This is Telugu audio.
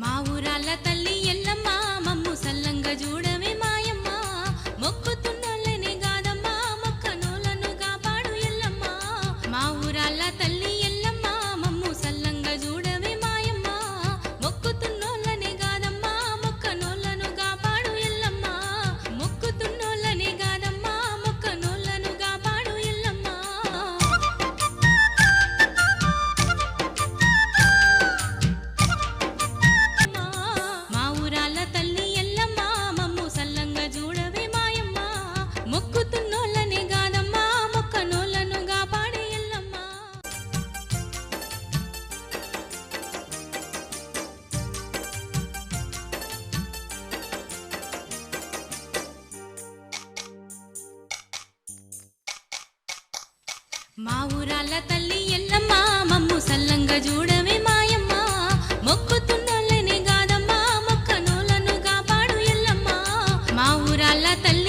మా ఊరాల తల్లి ఎల్లమ్మ మమ్ము సల్లంగా చూడవే మాయమ్మ. మొక్కు మా ఊరాల తల్లి ఎల్లమ్మ మమ్ము సల్లంగా చూడమే మాయమ్మ. మొక్కుతున్నోళ్ళని కాదమ్మా మొక్క మొక్కనోళ్ళను కాపాడు ఎల్లమ్మ. మా ఊరాల తల్లి